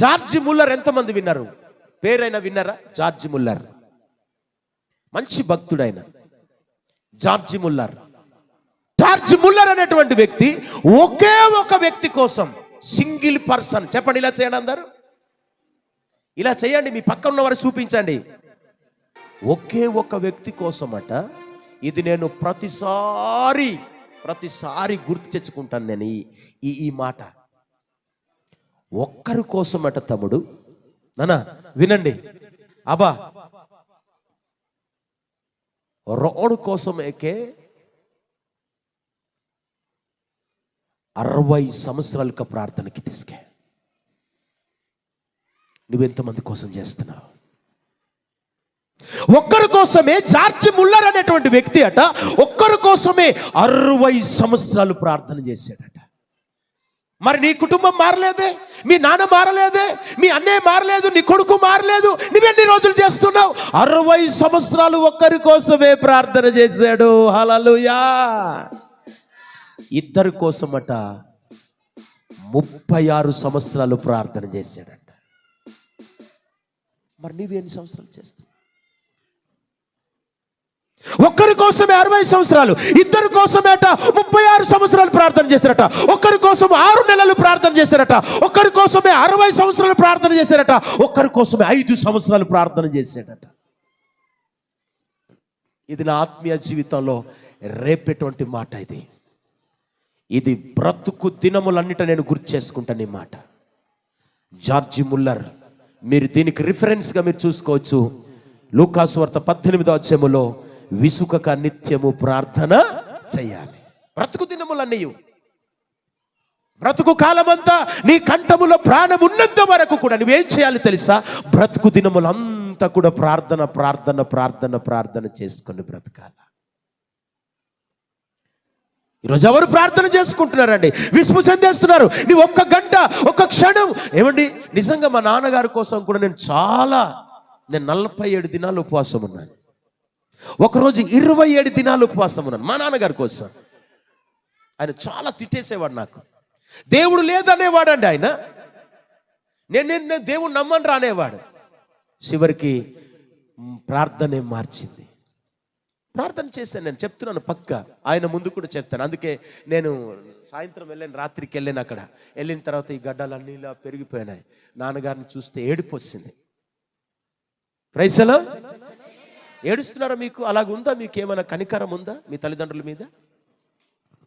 George Muller ఎంతమంది విన్నారు? పేరైనా విన్నారా? George Muller. మంచి భక్తుడైన జార్జి ముల్లర్. జార్జ్ ముల్లర్ అనేటువంటి వ్యక్తి ఒకే ఒక వ్యక్తి కోసం సింగిల్ పర్సన్. చెప్పండి ఇలా చేయండి అందరు. ఇలా చేయండి మీ పక్కన ఉన్న వారు చూపించండి. ఒకే ఒక వ్యక్తి కోసమట ఇది నేను ప్రతిసారి ప్రతిసారి గుర్తు తెచ్చుకుంటాను నేను ఈ ఈ మాట. ఒక్కరి కోసమట తమ్ముడు. నానా వినండి. అబా రోడ్ కోసమేకే అరవై సంవత్సరాలకు ప్రార్థనకి తీసుకే. నువ్వెంతమంది కోసం చేస్తున్నావు? ఒక్కరి కోసమే జార్జి ముల్లర్ అనేటువంటి వ్యక్తి అట ఒక్కరి కోసమే అరవై సంవత్సరాలు ప్రార్థన చేశాడట. మరి నీ కుటుంబం మారలేదే? మీ నాన్న మారలేదే? మీ అన్నయ్య మారలేదు నీ కొడుకు మారలేదు నువ్వెన్ని రోజులు చేస్తున్నావు? అరవై సంవత్సరాలు ఒక్కరి కోసమే ప్రార్థన చేశాడు. హలలుయా ఇద్దరి కోసమట ముప్పై ఆరు సంవత్సరాలు ప్రార్థన చేశాడట. మరి నీవు ఎన్ని సంవత్సరాలు చేస్తావు ఒక్కరి కోసమే అరవై సంవత్సరాలు ఇద్దరి కోసమేట ముప్పై ఆరు సంవత్సరాలు ప్రార్థన చేశారట. ఒక్కరి కోసం ఆరు నెలలు ప్రార్థన చేశారట. ఒక్కరి కోసమే అరవై సంవత్సరాలు ప్రార్థన చేశారట. ఒక్కరి కోసమే ఐదు సంవత్సరాలు ప్రార్థన చేశాడట. ఇది నా ఆత్మీయ జీవితంలో రేపేటువంటి మాట ఇది. ఇది బ్రతుకు దినములన్నిట నేను గుర్తు చేసుకుంటాను ఈ మాట. జార్జి ముల్లర్ మీరు దీనికి రిఫరెన్స్గా మీరు చూసుకోవచ్చు. లూకాసు వార్త పద్దెనిమిదో అధ్యయములో విసుకక నిత్యము ప్రార్థన చేయాలి. బ్రతుకు దినములన్నీ బ్రతుకు కాలమంతా నీ కంఠములో ప్రాణం ఉన్నంత వరకు కూడా నువ్వేం చేయాలి తెలుసా? బ్రతుకు దినములంతా కూడా ప్రార్థన ప్రార్థన ప్రార్థన ప్రార్థన చేసుకొని బ్రతకాల. ఈరోజు ఎవరు ప్రార్థన చేసుకుంటున్నారండి? విసుపు చెందేస్తున్నారు. నీ ఒక్క గంట ఒక్క క్షణం. ఏమండి? నిజంగా మా నాన్నగారి కోసం కూడా నేను చాలా నేను నలభై ఏడు దినాలు ఉపవాసం ఉన్నాను. ఒకరోజు ఇరవై ఏడు దినాలు ఉపవాసం ఉన్నాను మా నాన్నగారి కోసం. ఆయన చాలా తిట్టేసేవాడు నాకు. దేవుడు లేదనేవాడండి ఆయన. నేను నేను దేవుడు నమ్మని రానేవాడు. చివరికి ప్రార్థనే మార్చింది. ప్రార్థన చేశాను నేను చెప్తున్నాను పక్క. ఆయన ముందు కూడా చెప్తాను. అందుకే నేను సాయంత్రం వెళ్ళాను రాత్రికి వెళ్ళాను అక్కడ. వెళ్ళిన తర్వాత ఈ గడ్డలన్నీ ఇలా పెరిగిపోయినాయి. నాన్నగారిని చూస్తే ఏడుపు ప్రైసలో ఏడుస్తున్నారా మీకు? అలాగుందా? మీకు ఏమైనా కనికరం ఉందా మీ తల్లిదండ్రుల మీద?